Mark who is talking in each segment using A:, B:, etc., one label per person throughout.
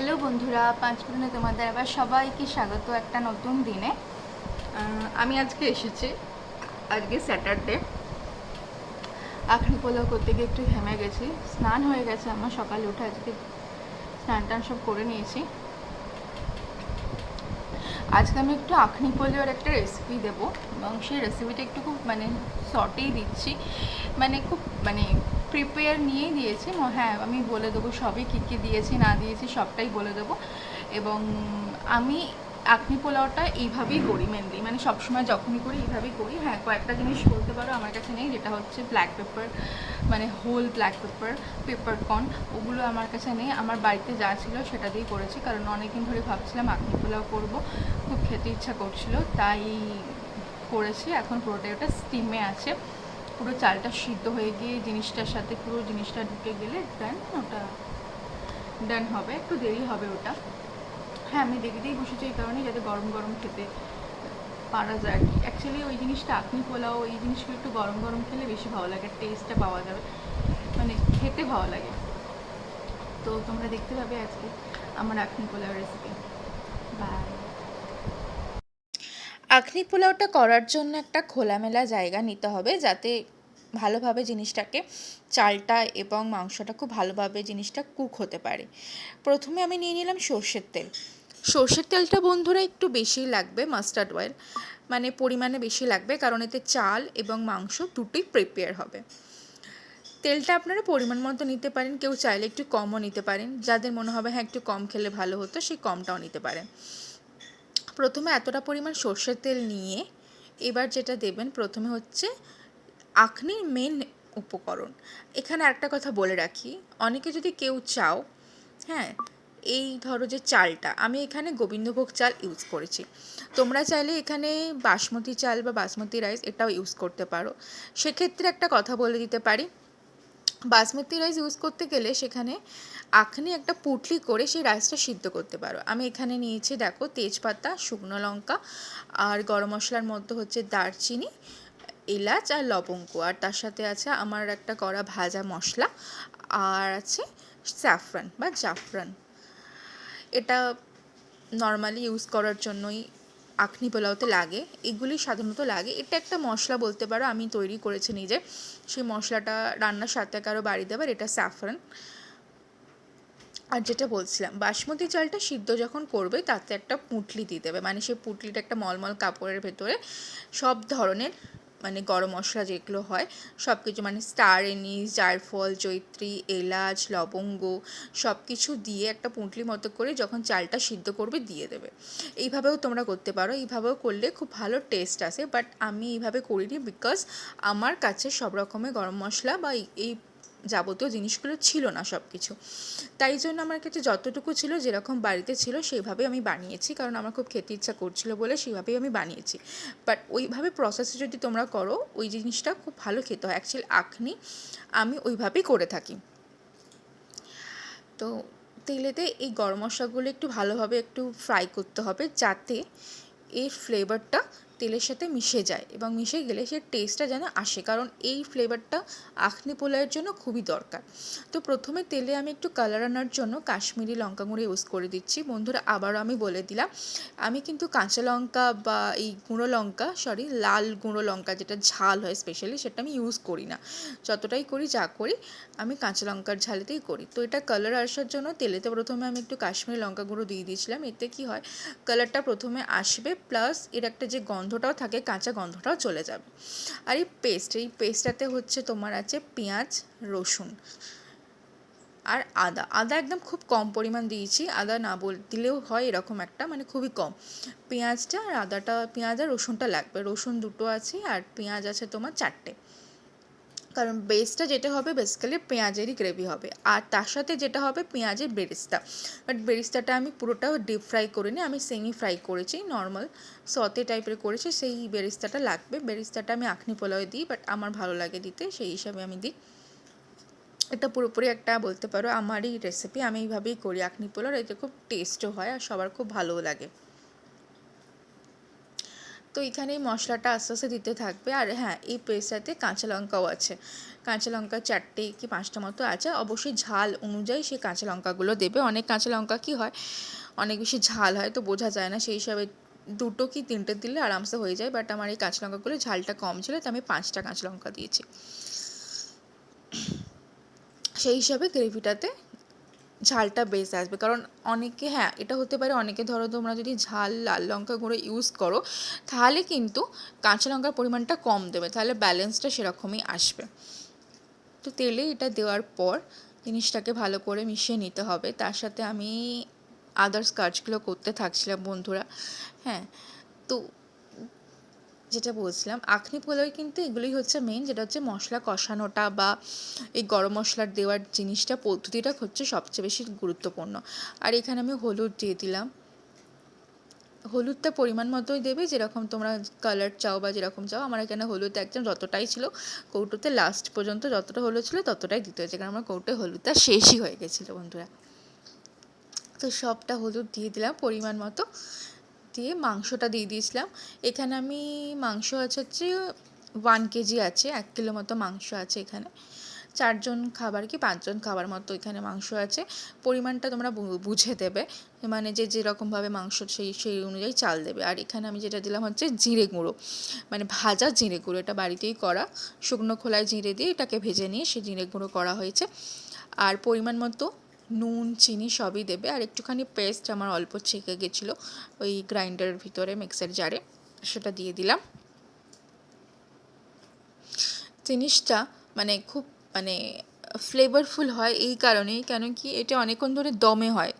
A: Hello বন্ধুরা পাঁচপুরনে তোমাদের আবার সবাইকে স্বাগত একটা নতুন দিনে। আমি আজকে এসেছি, আজকে স্যাটারডে আখড়ি পোলাও করতে গিয়ে একটু ঘেমে গেছি, স্নান হয়ে গেছে আমার, সকালে উঠে আজকে স্নান টান সব করে নিয়েছি। আজকে আমি একটু আখনি পোলাওর একটা রেসিপি দেবো, এবং সেই রেসিপিটা একটু খুব মানে শর্টেই দিচ্ছি মানে খুব মানে প্রিপেয়ার নিয়েই দিয়েছি। হ্যাঁ আমি বলে দেবো সবই, কী কী দিয়েছি, না দিয়েছি, সবটাই বলে দেবো। এবং আমি আখনি পোলাওটা এইভাবেই করি মেনলি মানে সবসময় যখনই করি, এইভাবেই করি। হ্যাঁ কয়েকটা জিনিস বলতে পারো আমার কাছে নেই, যেটা হচ্ছে ব্ল্যাক পেপার মানে whole black pepper pepper corn ওগুলো আমার কাছে নেই। আমার বাড়িতে যা ছিল সেটা দিয়েই করেছি। কারণ অনেকদিন ধরে ভাবছিলাম আখনি পোলাও করব। খুব খেতে ইচ্ছা করছিল, তাই করেছি। এখন পুরোটাই ওটা স্টিমে আছে। পুরো চালটা সিদ্ধ হয়ে গিয়ে জিনিসটার সাথে পুরো জিনিসটা ঢুকে গেলে ডান ওটা ডান হবে। একটু দেরি হবে ওটা। হ্যাঁ আমি দেখে দিয়েই বসেছি এই কারণে যাতে গরম গরম খেতে পারা যায় অ্যাকচুয়ালি ওই জিনিসটা আপনি পোলাও, এই জিনিসগুলো একটু গরম গরম খেলে বেশি ভালো লাগে টেস্টটা পাওয়া যাবে। মানে খেতে ভালো লাগে। তো তোমরা দেখতে পাবে আজকে আমার আখনি পোলাও রেসিপি বাই
B: আখনি পোলাওটা করার জন্য একটা খোলামেলা জায়গা নিতে হবে যাতে ভালোভাবে জিনিসটাকে চালটা এবং মাংসটা খুব ভালোভাবে জিনিসটা কুক হতে পারে। প্রথমে আমি নিয়ে নিলাম সর্ষের তেল। সর্ষের তেলটা বন্ধুরা একটু বেশি লাগবে মাস্টার্ড অয়েল মানে পরিমাণে বেশি লাগবে কারণ এতে চাল এবং মাংস দুটোই প্রিপেয়ার হবে। তেলটা আপনারা পরিমাণ মতো নিতে পারেন, কেউ চাইলে একটু কমও নিতে পারেন। যাদের মনে হবে হ্যাঁ একটু কম খেলে ভালো হতো, সেই কমটাও নিতে পারেন। প্রথমে এতটা পরিমাণ সর্ষের তেল নিয়ে এবার যেটা দেবেন প্রথমে হচ্ছে আখনির মেন উপকরণ। এখানে একটা কথা বলে রাখি, অনেকে যদি কেউ চাও হ্যাঁ এই ধরো যে চালটা, আমি এখানে গোবিন্দভোগ চাল ইউজ করেছি। তোমরা চাইলে এখানে বাসমতি চাল বা বাসমতি রাইস এটাও ইউজ করতে পারো। সেক্ষেত্রে একটা কথা বলে দিতে পারি, বাসমতি রাইস ইউজ করতে গেলে সেখানে আখনি একটা পুটলি করে সেই রাইসটা সিদ্ধ করতে পারো। আমি এখানে নিয়েছি দেখো তেজপাতা, শুকনো লঙ্কা আর গরম মশলার মধ্যে হচ্ছে দারচিনি, এলাচ আর লবঙ্গ। আর তার সাথে আছে আমার একটা করা ভাজা মশলা আর আছে স্যাফরান বা জাফরান। এটা নর্মালি ইউজ করার জন্যই আখনি পোলাওতে লাগে। এগুলি সাধারণত লাগে। এটা একটা মশলা বলতে পারো। আমি তৈরি করেছি নিজে। সেই মশলাটা রান্নার সাথে কারও বাড়ি দেবার, এটা স্যাফরান আর যেটা বলছিলাম, বাসমতি চালটা সিদ্ধ যখন করবে তাতে একটা পুঁটলি দিয়ে দেবে। মানে সেই পুঁটলিটা একটা মলমল কাপড়ের ভেতরে সব ধরনের মানে গরম মশলা যেগুলো হয় সব কিছু মানে স্টার এনিস জায়ফল জৈত্রী এলাচ, লবঙ্গ সব কিছু দিয়ে একটা পুঁটলি মতো করে যখন চালটা সিদ্ধ করবে দিয়ে দেবে। এইভাবেও তোমরা করতে পারো, এইভাবেও করলে খুব ভালো টেস্ট আসে। বাট আমি এইভাবে করিনি বিকজ আমার কাছে সব রকমের গরম মশলা বা এই যাবতীয় জিনিসগুলো ছিল না সব কিছু তাই জন্য আমার কাছে যতটুকু ছিল, যেরকম বাড়িতে ছিল সেইভাবে আমি বানিয়েছি। কারণ আমার খুব খেতে ইচ্ছা করছিল বলে সেইভাবেই আমি বানিয়েছি। বাট ওইভাবে প্রসেসে যদি তোমরা করো, ওই জিনিসটা খুব ভালো খেতে হয়। অ্যাকচুয়ালি আখনি আমি ওইভাবেই করে থাকি। তো তেলেতে এই গরম মশলাগুলো একটু ভালোভাবে একটু ফ্রাই করতে হবে, যাতে এর ফ্লেভারটা তেলের সাথে মিশে যায় এবং মিশে গেলে সে টেস্টটা যেন আসে। কারণ এই ফ্লেভারটা আখনি পোলাওয়ের জন্য খুবই দরকার। তো প্রথমে তেলে আমি একটু কালার আনার জন্য কাশ্মীরি লঙ্কা গুঁড়ো ইউজ করে দিচ্ছি। বন্ধুরা, আবারও আমি বলে দিলাম, আমি কিন্তু কাঁচা লঙ্কা বা এই গুঁড়ো লঙ্কা সরি লাল গুঁড়ো লঙ্কা যেটা ঝাল হয় স্পেশালি সেটা আমি ইউজ করি না। যতটাই করি, যা করি, আমি কাঁচা লঙ্কার ঝালেতেই করি। তো এটা কালার আসার জন্য তেলেতে প্রথমে আমি একটু কাশ্মীরি লঙ্কা গুঁড়ো দিয়ে দিয়েছিলাম। এতে কি হয় কালারটা প্রথমে আসবে প্লাস এর একটা যে গন্ধটাও থাকে, কাঁচা গন্ধটাও চলে যাবে। আর এই পেস্ট এই পেস্টটাতে হচ্ছে তোমার আছে পেঁয়াজ, রসুন আর আদা। আদা একদম খুব কম পরিমাণ দিয়েছি। আদা না বল, দিলেও হয় এরকম একটা মানে খুবই কম। পেঁয়াজটা আর আদাটা, পেঁয়াজ আর রসুনটা লাগবে। রসুন দুটো আছে আর পেঁয়াজ আছে তোমার চারটে। কারণ বেসটা যেটা হবে বেসিক্যালি পেঁয়াজেরই গ্রেভি হবে। আর তার সাথে যেটা হবে পেঁয়াজের বেরিস্তা। বাট বেরিস্তাটা আমি পুরোটাও ডিপ ফ্রাই করিনি, আমি সেমি ফ্রাই করেছি নর্মাল সতে টাইপের করেছি, সেই বেরিস্তাটা লাগবে। বেরিস্তাটা আমি আখনি পোলাওয়ে দিই বাট আমার ভালো লাগে দিতে, সেই হিসাবে আমি দিই। এটা পুরোপুরি একটা বলতে পারো আমারই রেসিপি আমি এইভাবেই করি আখনি পোলাও এতে খুব টেস্টও হয় আর সবার খুব ভালোও লাগে। তো এখানে এই মশলাটা আস্তে আস্তে দিতে থাকবে। আর হ্যাঁ এই পেস্টটাতে কাঁচা লঙ্কাও আছে। কাঁচা লঙ্কা চারটে কি পাঁচটা মতো আছে। অবশ্যই ঝাল অনুযায়ী সেই কাঁচা লঙ্কাগুলো দেবে। অনেক কাঁচা লঙ্কা কি হয়, অনেক বেশি ঝাল হয় তো বোঝা যায় না। সেই হিসাবে দুটো কি তিনটে দিলে আরামসে হয়ে যায়। বাট আমার এই কাঁচা লঙ্কাগুলো ঝালটা কম ছিল তো আমি পাঁচটা কাঁচা লঙ্কা দিয়েছি। সেই হিসাবে গ্রেভিটাতে ঝালটা বেশ আসবে। কারণ অনেকে হ্যাঁ এটা হতে পারে অনেকে ধরো তোমরা যদি ঝাল, লাল লঙ্কা গুঁড়ো ইউজ করো, তাহলে কিন্তু কাঁচা লঙ্কার পরিমাণটা কম দেবে, তাহলে ব্যালেন্সটা সেরকমই আসবে। তো তেলে এটা দেওয়ার পর জিনিসটাকে ভালো করে মিশিয়ে নিতে হবে। তার সাথে আমি আদার্স কাজগুলো করতে থাকছিলাম বন্ধুরা হ্যাঁ। তো যেটা বলছিলাম, আখনি পোলাওয়ে কিন্তু এগুলোই হচ্ছে মেন যেটা হচ্ছে মশলা কষানোটা বা এই গরম মশলার দেওয়ার জিনিসটা, পদ্ধতিটা হচ্ছে সবচেয়ে বেশি গুরুত্বপূর্ণ। আর এখানে আমি হলুদ দিয়ে দিলাম। হলুদটা পরিমাণ মতোই দেবে, যেরকম তোমরা কালার চাও বা যেরকম চাও। আমার এখানে হলুদ একদম যতটাই ছিল, কৌটোতে লাস্ট পর্যন্ত যতটা হলুদ ছিল ততটাই দিতে হয়েছে, কারণ আমার কৌটোয় হলুদটা শেষই হয়ে গেছিল, বন্ধুরা। তো সবটা হলুদ দিয়ে দিলাম পরিমাণ মতো। দিয়ে মাংসটা দিয়ে দিয়েছিলাম। এখানে আমি মাংস আছে হচ্ছে ওয়ান কেজি আছে, এক কিলো মতো মাংস আছে এখানে। চারজন খাবার কি পাঁচজন খাবার মতো এখানে মাংস আছে। পরিমাণটা তোমরা বুঝে দেবে। মানে যে যেরকমভাবে মাংস সেই সেই অনুযায়ী চাল দেবে। আর এখানে আমি যেটা দিলাম হচ্ছে জিরে গুঁড়ো। মানে ভাজা জিরে গুঁড়ো, এটা বাড়িতেই করা। শুকনো খোলায় জিরে দিয়ে এটাকে ভেজে নিয়ে সে জিরে গুঁড়ো করা হয়েছে। আর পরিমাণ মতো নুন, চিনি সবই দেবে। আর একটুখানি পেস্ট আমার অল্প ছেঁকে গেছিল ওই গ্রাইন্ডারের ভিতরে মিক্সার জারে, সেটা দিয়ে দিলাম। জিনিসটা মানে খুব মানে ফ্লেভারফুল হয় এই কারণেই, কেন কি এটা অনেকক্ষণ ধরে দমে হয়।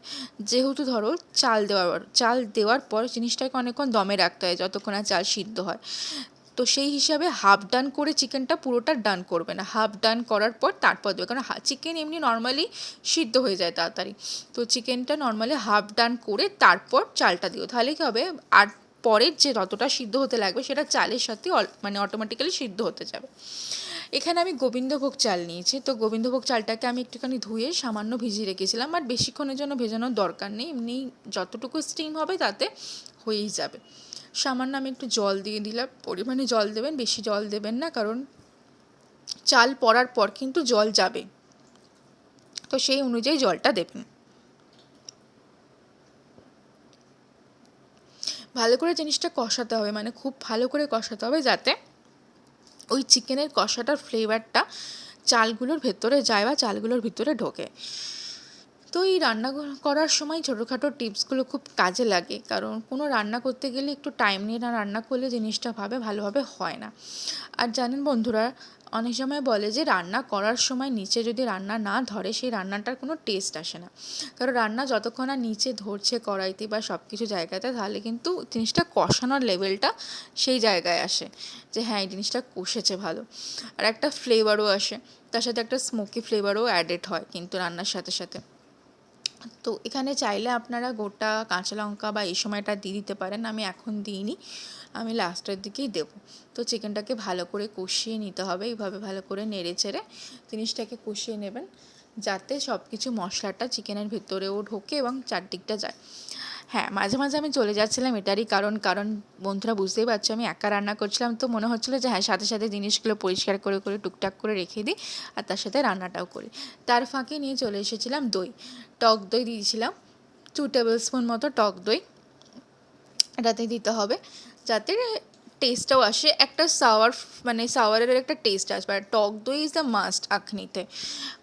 B: যেহেতু ধরো চাল দেওয়ার চাল দেওয়ার পর জিনিসটাকে অনেকক্ষণ দমে রাখতে হয়, যতক্ষণ আর চাল সিদ্ধ হয়। তো সেই হিসাবে হাফ ডান করে চিকেনটা পুরোটা ডান করবে না। হাফ ডান করার পর তারপর দেবে, কারণ চিকেন এমনি নর্মালি সিদ্ধ হয়ে যায় তাড়াতাড়ি। তো চিকেনটা নর্মালি হাফ ডান করে তারপর চালটা দিও। তাহলে কী হবে? আর পরের যে যতটা সিদ্ধ হতে লাগবে, সেটা চালের সাথে মানে অটোমেটিক্যালি সিদ্ধ হতে যাবে। এখানে আমি গোবিন্দভোগ চাল নিয়েছি। তো গোবিন্দভোগ চালটাকে আমি একটুখানি ধুয়ে সামান্য ভিজিয়ে রেখেছিলাম, আর বেশিক্ষণের জন্য ভেজানোর দরকার নেই। এমনি যতটুকু স্টিম হবে তাতে হয়েই যাবে। সামান্য আমি একটু জল দিয়ে দিলাম, পরিমাণে জল দেবেন, বেশি জল দেবেন না, কারণ চাল পড়ার পর কিন্তু জল যাবে। তো সেই অনুযায়ী জলটা দেবেন। ভালো করে জিনিসটা কষাতে হবে মানে খুব ভালো করে কষাতে হবে যাতে ওই চিকেনের কষাটার ফ্লেভারটা চালগুলোর ভেতরে যায় বা চালগুলোর ভিতরে ঢোকে। তো এই রান্না করার সময় ছোটোখাটো টিপসগুলো খুব কাজে লাগে। কারণ কোনো রান্না করতে গেলে একটু টাইম নিয়ে না রান্না করলে জিনিসটা ভাবে ভালোভাবে হয় না। আর জানেন বন্ধুরা, অনেক সময় বলে যে রান্না করার সময় নিচে যদি রান্না না ধরে সেই রান্নাটার কোনো টেস্ট আসে না। কারণ রান্না যতক্ষণ না নিচে ধরছে কড়াইতে বা সব কিছু জায়গাতে, তাহলে কিন্তু জিনিসটা কষানোর লেভেলটা সেই জায়গায় আসে যে হ্যাঁ এই জিনিসটা কষেছে ভালো। আর একটা ফ্লেভারও আসে। তার সাথে একটা স্মোকি ফ্লেভারও অ্যাডেড হয় কিন্তু রান্নার সাথে সাথে। তো এখানে চাইলে আপনারা গোটা কাঁচা লঙ্কা বা এই সময়টা দিয়ে দিতে পারেন, আমি এখন দিইনি, আমি লাস্টের দিকেই দেবো। তো চিকেনটাকে ভালো করে কষিয়ে নিতে হবে, এইভাবে ভালো করে নেড়ে চেড়ে জিনিসটাকে কষিয়ে নেবেন, যাতে সব কিছু মশলাটা চিকেনের ভেতরেও ঢোকে এবং চারদিকটা যায়। হ্যাঁ মাঝে মাঝে আমি চলে যাচ্ছিলাম এটারই কারণ কারণ বন্ধুরা বুঝতেই পারছ, আমি একা রান্না করছিলাম, তো মনে হচ্ছিল যে হ্যাঁ সাথে সাথে জিনিসগুলো পরিষ্কার করে করে, টুকটাক করে রেখে দিই আর তার সাথে রান্নাটাও করি। তার ফাঁকে নিয়ে চলে এসেছিলাম দই। টক দই দিয়েছিলাম টু টেবিল স্পুন মতো টক দই। এটাতে দিতে হবে যাতে টেস্টটাও আসে, একটা সাওয়ার মানে সাওয়ারের একটা টেস্ট আসবে। আর টক দই ইজ দ্য মাস্ট আখনিতে।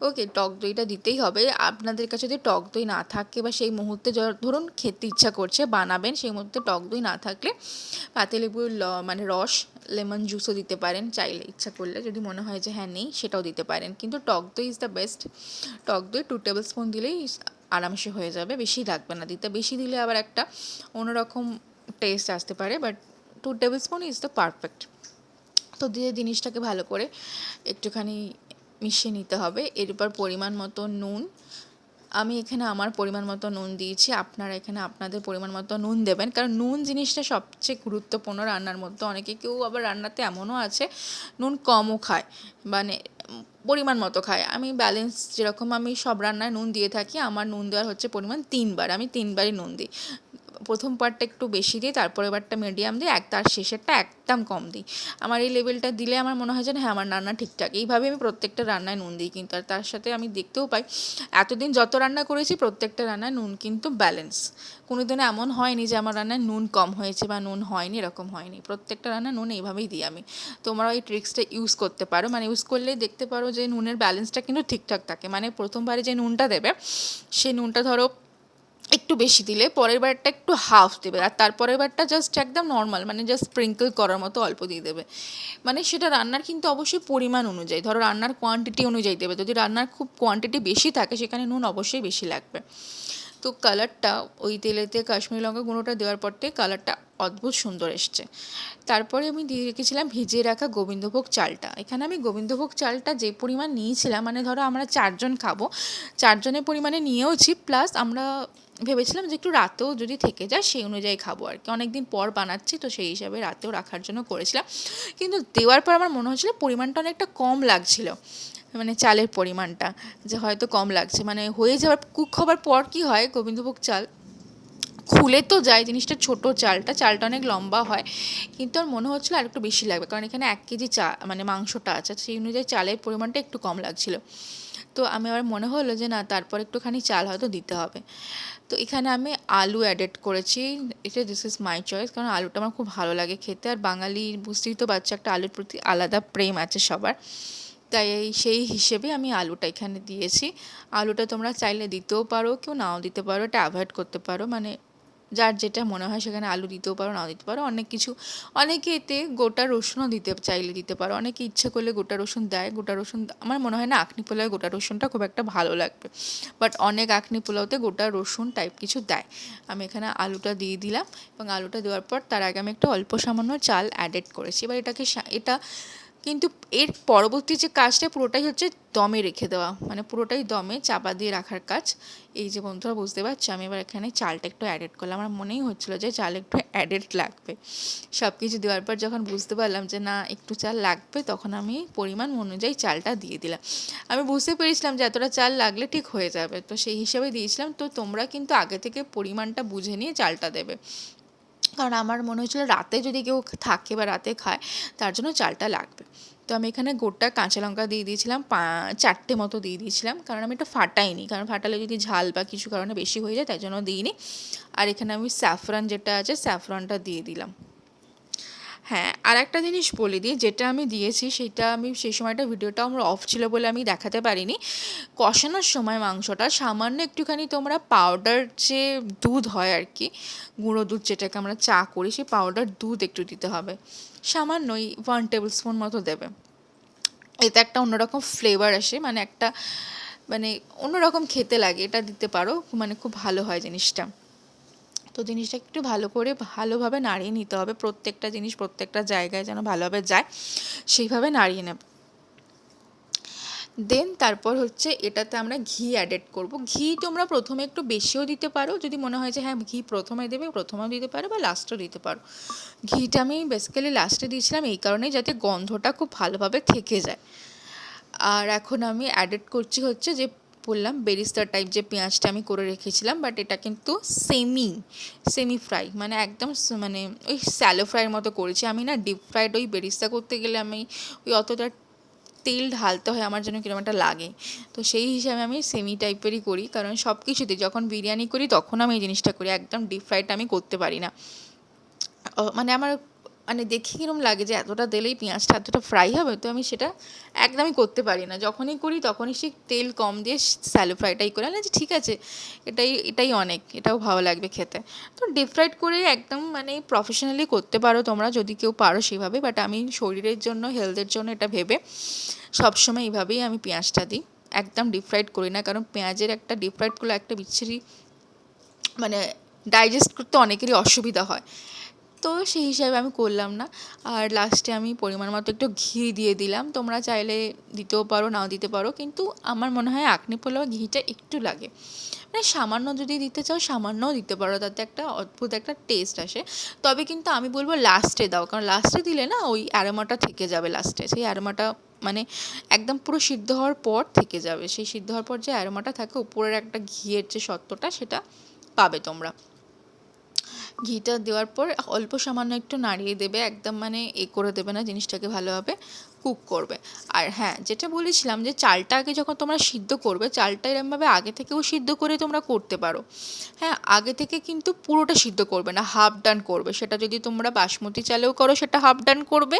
B: ওকে টক দইটা দিতেই হবে। আপনাদের কাছে যদি টক দই না থাকে বা সেই মুহূর্তে ধরুন খেতে ইচ্ছা করছে, বানাবেন, সেই মুহূর্তে টক দই না থাকলে পাতিলেবুর মানে রস, লেমন জুসও দিতে পারেন। চাইলে ইচ্ছা করলে যদি মনে হয় যে হ্যাঁ নেই, সেটাও দিতে পারেন। কিন্তু টক দই ইজ দ্য বেস্ট টক দই টু টেবিল স্পুন দিলেই আরামসে হয়ে যাবে, বেশি লাগবে না দিতে। বেশি দিলে আবার একটা অন্যরকম টেস্ট আসতে পারে but two tablespoon is the perfect তো দিয়ে জিনিসটাকে ভালো করে একটুখানি মিশিয়ে নিতে হবে। এরপর পরিমাণ মতো নুন। আমি এখানে আমার পরিমাণ মতো নুন দিয়েছি। আপনারা এখানে আপনাদের পরিমাণ মতো নুন দেবেন। কারণ নুন জিনিসটা সবচেয়ে গুরুত্বপূর্ণ রান্নার মধ্যে। অনেকে কেউ আবার রান্নাতে এমনও আছে, নুন কমও খায় মানে পরিমাণ মতো খায়। আমি ব্যালেন্স যেরকম আমি সব রান্নায় নুন দিয়ে থাকি, আমার নুন দেওয়ার হচ্ছে পরিমাণ তিনবার। আমি তিনবারই নুন দিই। প্রথম পার্টটা একটু বেশি দিই তারপরে পার্টটা মিডিয়াম দিই, এক তার শেষেরটা একদম কম দিই। আমার এই লেভেলটা দিলে আমার মনে হয় যে হ্যাঁ আমার রান্না ঠিকঠাক। এইভাবে আমি প্রত্যেকটা রান্নায় নুন দিই কিন্তু, আর তার সাথে আমি দেখতেও পাই, এতদিন যত রান্না করেছি, প্রত্যেকটা রান্নায় নুন কিন্তু ব্যালেন্স কোনো দিন এমন হয়নি যে আমার রান্নায় নুন কম হয়েছে বা নুন হয়নি, এরকম হয়নি। প্রত্যেকটা রান্না নুন এইভাবেই দিই আমি। তোমরা এই ট্রিক্সটা ইউজ করতে পারো। মানে ইউজ করলে দেখতে পারো যে নুনের ব্যালেন্সটা কিন্তু ঠিকঠাক থাকে। মানে প্রথমবারে যে নুনটা দেবে, সেই নুনটা ধরো একটু বেশি দিলে, পরের বারটা একটু হাফ দেবে। আর তারপরের বারটা জাস্ট একদম নর্মাল মানে জাস্ট স্প্রিঙ্কল করার মতো অল্প দিয়ে দেবে। মানে সেটা রান্নার কিন্তু অবশ্যই পরিমাণ অনুযায়ী, ধরো রান্নার কোয়ান্টিটি অনুযায়ী দেবে। যদি রান্নার খুব কোয়ান্টিটি বেশি থাকে, সেখানে নুন অবশ্যই বেশি লাগবে। তো কালারটা ওই তেলেতে কাশ্মীরি লঙ্কা গুঁড়োটা দেওয়ার পর থেকে কালারটা অদ্ভুত সুন্দর এসছে। তারপরে আমি দিয়ে রেখেছিলাম ভিজিয়ে রাখা গোবিন্দভোগ চালটা। এখানে আমি গোবিন্দভোগ চালটা যে পরিমাণ নিয়েছিলাম মানে ধরো আমরা চারজন খাব, চারজনের পরিমাণে নিয়েওছি প্লাস আমরা ভেবেছিলাম যে একটু রাতেও যদি থেকে যায়, সেই অনুযায়ী খাব আর কি। অনেক দিন পর বানাচ্ছি, তো সেই হিসাবে রাতেও রাখার জন্য করেছিলাম। কিন্তু দেওয়ার পর আমার মনে হচ্ছিল পরিমাণটা অনেকটা কম লাগছিল মানে চালের পরিমাণটা, যে হয়তো কম লাগছে। মানে হয়ে যাওয়ার কুক হবার পর কি হয়, গোবিন্দভোগ চাল খুলে তো যায়, জিনিসটা ছোট চালটা চালটা অনেক লম্বা হয়, কিন্তু আর মনে হচ্ছিল আর একটু বেশি লাগবে। কারণ এখানে এক কেজি চা মানে মাংসটা আছে সেই অনুযায়ী চালের পরিমাণটা একটু কম লাগছিল। তো আমি আবার মনে হলো যে না, তারপর একটুখানি চাল হয়তো দিতে হবে। তো এখানে আমি আলু অ্যাডেড করেছি। এটা দিস ইজ মাই চয়েস কারণ আলুটা আমার খুব ভালো লাগে খেতে। আর বাঙালি বুঝতেই তো বাচ্চা একটা আলুর প্রতি আলাদা প্রেম আছে সবার। তাই সেই হিসেবে আমি আলুটা এখানে দিয়েছি। আলুটা তোমরা চাইলে দিতেও পারো, কেউ নাও দিতে পারো, এটা অ্যাভয়েড করতে পারো। মানে যার যেটা মনে হয় সেখানে আলু দিতেও পারো, নাও দিতে পারো। অনেক কিছু, অনেকে এতে গোটা রসুনও দিতে চাইলে দিতে পারো। অনেকে ইচ্ছে করলে গোটা রসুন দেয়, গোটা রসুন আমার মনে হয় না আখনি পোলাও গোটা রসুনটা খুব একটা ভালো লাগবে। বাট অনেক আখনি পোলাওতে গোটা রসুন টাইপ কিছু দেয়। আমি এখানে আলুটা দিয়ে দিলাম এবং আলুটা দেওয়ার পর তার আগে আমি একটা অল্প সামান্য চাল অ্যাডেড করেছি। এবার এটাকে এটা কিন্তু এর পরবর্তী যে কাজটা, পুরোটাই হচ্ছে দমে রেখে দেওয়া। মানে পুরোটাই দমে চাপা দিয়ে রাখার কাজ। এই যে বন্ধুরা, বুঝতে পারছ? আমি এবার এখানে চালটা একটু অ্যাডেড করলাম। আমার মনেই হচ্ছিল যে চাল একটু অ্যাডেড লাগবে। সব কিছু দেওয়ার পর যখন বুঝতে পারলাম যে না, একটু চাল লাগবে, তখন আমি পরিমাণ অনুযায়ী চালটা দিয়ে দিলাম। আমি বুঝতে পেরেছিলাম যে এতটা চাল লাগলে ঠিক হয়ে যাবে। তো সেই হিসাবে দিয়েছিলাম। তো তোমরা কিন্তু আগে থেকে পরিমাণটা বুঝে নিয়ে চালটা দেবে। কারণ আমার মনে হয়েছিল রাতে যদি কেউ থাকে বা রাতে খায়, তার জন্য চালটা লাগবে। তো আমি এখানে গোটা কাঁচা লঙ্কা দিয়ে দিয়েছিলাম, পা, চারটে মতো দিয়ে দিয়েছিলাম। কারণ আমি এটা ফাটাইনি, কারণ ফাটালে যদি ঝাল বা কিছু কারণে বেশি হয়ে যায়, তাই জন্য দিইনি। আর এখানে আমি স্যাফরন যেটা আছে, স্যাফরনটা দিয়ে দিলাম। হ্যাঁ আর একটা জিনিস বলে দিই, যেটা আমি দিয়েছি সেটা আমি সেই সময়টা ভিডিওটা আমার অফ ছিল বলে আমি দেখাতে পারিনি। কষানোর সময় মাংসটা সামান্য একটুখানি তোমরা পাউডার যে দুধ হয় আর কি, গুঁড়ো দুধ যেটাকে আমরা চা করি, সেই পাউডার দুধ একটু দিতে হবে। সামান্যই ওয়ান টেবিল স্পুন মতো দেবে। এতে একটা অন্যরকম ফ্লেভার আসে মানে একটা মানে অন্যরকম খেতে লাগে, এটা দিতে পারো মানে খুব ভালো হয় জিনিসটা। তো জিনিসটা একটু ভালো করে ভালোভাবে নাড়িয়ে নিতে হবে। প্রত্যেকটা জিনিস প্রত্যেকটা জায়গায় যেন ভালোভাবে যায়, সেইভাবে নাড়িয়ে নেব। দেন তারপর হচ্ছে এটাতে আমরা ঘি অ্যাডেড করব। ঘি তোমরা প্রথমে একটু বেশিও দিতে পারো, যদি মনে হয় যে হ্যাঁ ঘি প্রথমে দেবে, প্রথমেও দিতে পারো বা লাস্টেও দিতে পারো। ঘিটা আমি বেসিক্যালি লাস্টে দিয়েছিলাম, এই কারণেই যাতে গন্ধটা খুব ভালোভাবে থেকে যায়। আর এখন আমি অ্যাডেড করছি হচ্ছে যে বললাম বেরিস্তা টাইপ যে পেঁয়াজটা আমি করে রেখেছিলাম বাট এটা কিন্তু সেমি সেমি ফ্রাই মানে একদম মানে ওই স্যালো ফ্রাইয়ের মতো করেছি। আমি না ডিপ ফ্রাইড ওই বেরিস্তা করতে গেলে আমি ওই অতটা তেল ঢালতে হয়, আমার জন্য কীরকম একটা লাগে। তো সেই হিসাবে আমি সেমি টাইপেরই করি, কারণ সব কিছুতে যখন বিরিয়ানি করি, তখন আমি এই জিনিসটা করি, একদম ডিপ ফ্রাইটা আমি করতে পারি না। মানে আমার মানে দেখে কিরম লাগে যে এতটা দিলেই পেঁয়াজটা, এতটা ফ্রাই হবে, তো আমি সেটা একদমই করতে পারি না। যখনই করি তখনই সে তেল কম দিয়ে স্যালো ফ্রাইটাই করি আমি ঠিক আছে, এটাই এটাই অনেক, এটাও ভালো লাগবে খেতে। তো ডিপ ফ্রাইড করে একদম মানে প্রফেশনালি করতে পারো তোমরা, যদি কেউ পারো সেভাবে বাট আমি শরীরের জন্য হেলথের জন্য এটা ভেবে সবসময় এইভাবেই আমি পেঁয়াজটা দিই। একদম ডিপ ফ্রাইড করি না, কারণ পেঁয়াজের একটা ডিপ ফ্রাইড করলে একটা বিচ্ছিরি মানে ডাইজেস্ট করতে অনেকেরই অসুবিধা হয়। তো সেই হিসাবে আমি করলাম না। আর লাস্টে আমি পরিমাণ মতো একটু ঘি দিয়ে দিলাম। তোমরা চাইলে দিতেও পারো, নাও দিতে পারো। কিন্তু আমার মনে হয় আঁকনি পোলাও ঘিটা একটু লাগে। মানে সামান্য যদি দিতে চাও, সামান্যও দিতে পারো। তাতে একটা অদ্ভুত একটা টেস্ট আসে। তবে কিন্তু আমি বলব লাস্টে দাও। কারণ লাস্টে দিলে না ওই অ্যারোমাটা থেকে যাবে লাস্টে সেই অ্যারোমাটা মানে একদম পুরো সিদ্ধ হওয়ার পর থেকে যাবে। সেই সিদ্ধ হওয়ার পর যে অ্যারোমাটা থাকে, উপরের একটা ঘিয়ের যে সত্ত্বটা সেটা পাবে তোমরা। ঘিটা দেওয়ার পর অল্প সামান্য একটু নাড়িয়ে দেবে, একদম মানে এ করে দেবে না, জিনিসটাকে ভালোভাবে কুক করবে। আর হ্যাঁ যেটা বলেছিলাম যে চালটা আগে যখন তোমরা সিদ্ধ করবে, চালটা এরমভাবে আগে থেকেও সিদ্ধ করে তোমরা করতে পারো। হ্যাঁ আগে থেকে কিন্তু পুরোটা সিদ্ধ করবে না, হাফ ডান করবে। সেটা যদি তোমরা বাসমতি চালেও করো, সেটা হাফ ডান করবে।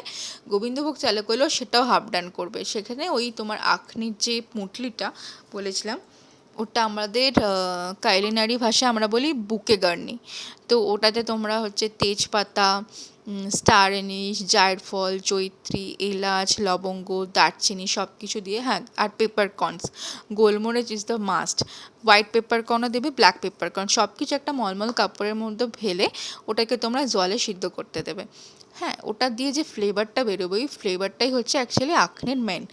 B: গোবিন্দভোগ চালে করলেও সেটাও হাফ ডান করবে। সেখানে ওই তোমার আখনির যে পুঁটলিটা বলেছিলাম ওটা আমাদের কাইলিনারি ভাষায় আমরা বলি বুকে গার্নি তো ওটাতে তোমরা হচ্ছে তেজপাতা স্টার এনিস জায়ফল চৈত্রী, এলাচ, লবঙ্গ, দারচিনি সব কিছু দিয়ে হ্যাঁ আর পেপার কর্নস গোলমরিচ is the must white pepper কর্নও দেবে, ব্ল্যাক পেপার কর্ন সব কিছু একটা মলমল কাপড়ের মধ্যে ঢেলে ওটাকে তোমরা জলে সিদ্ধ করতে দেবে। হ্যাঁ ওটা দিয়ে যে ফ্লেভারটা বেরোবে, ওই ফ্লেভারটাই হচ্ছে অ্যাকচুয়ালি আখনের মেন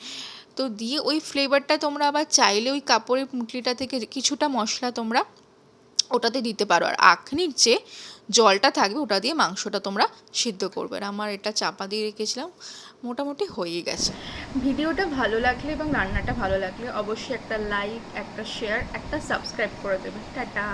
B: তো দিয়ে ওই ফ্লেভারটা তোমরা আবার চাইলে ওই কাপড়ের পুঁটলিটা থেকে কিছুটা মশলা তোমরা ওটাতে দিতে পারো। আর আখনির যে জলটা থাকবে ওটা দিয়ে মাংসটা তোমরা সিদ্ধ করবে। আর আমার এটা চাপা দিয়ে রেখেছিলাম, মোটামুটি হয়ে গেছে।
A: ভিডিওটা ভালো লাগলে এবং রান্নাটা ভালো লাগলে অবশ্যই একটা লাইক একটা শেয়ার একটা সাবস্ক্রাইব করে দেবে। টাটা।